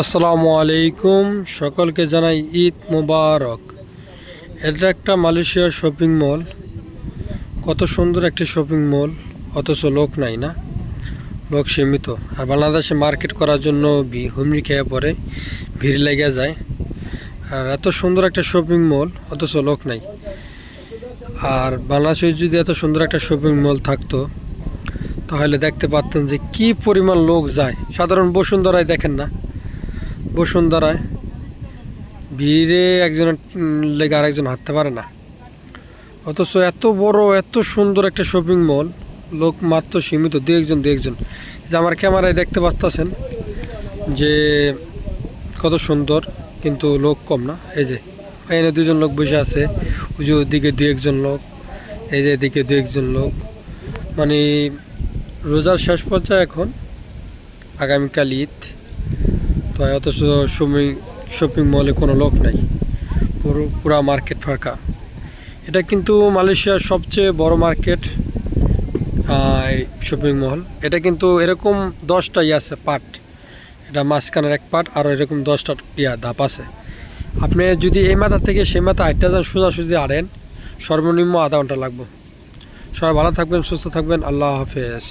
আসসালামু আলাইকুম, সকলকে জানাই ঈদ মুবারক। এটা একটা মালয়েশিয়ার শপিং মল। কত সুন্দর একটি শপিং মল, অথচ লোক নাই না। লোক সীমিত। আর বাংলাদেশে মার্কেট করার জন্য হুমড়ি খেয়ে পড়ে, ভিড় লেগে যায়। আর এত সুন্দর একটা শপিং মল, অথচ লোক নাই। আর বাংলাদেশে যদি এত সুন্দর একটা শপিং মল থাকতো, তাহলে দেখতে পারতেন যে কি পরিমাণ লোক যায়। সাধারণ বসুন্ধরায় দেখেন না। বসুন্ধরায়। ভিড়ে একজনের লেগে আরেকজন হাঁটতে পারে না। অথচ এত বড়, এত সুন্দর একটা শপিং মল লোক মাত্র সীমিত দু একজন দু একজন যে আমার ক্যামেরায় দেখতে পাচ্ছেন যে কত সুন্দর, কিন্তু লোক কম না। এই যে, এখানে দুজন লোক বসে আছে। ওই যে ওদিকে দু একজন লোক, এই যে এদিকে দু একজন লোক। মানে রোজার শেষ পর্যায়ে এখন, আগামীকাল ঈদ। তো অথচ শপিং শপিং মলে কোনো লোক নাই। পুরো, পুরা মার্কেট ফাঁকা। এটা কিন্তু মালয়েশিয়ার সবচেয়ে বড় মার্কেট শপিং মল এটা কিন্তু এরকম দশটা ইয়ে আছে পার্ট। এটা মাঝখানের এক পার্ট আর এরকম দশটা ইয়া ধাপ আছে। আপনি যদি এই মাথা থেকে সেই মাথা আটটা যান, সোজাসুজি আড়েন সর্বনিম্ন আধা ঘণ্টা লাগবে। সবাই ভালো থাকবেন, সুস্থ থাকবেন, আল্লাহ হাফেজ।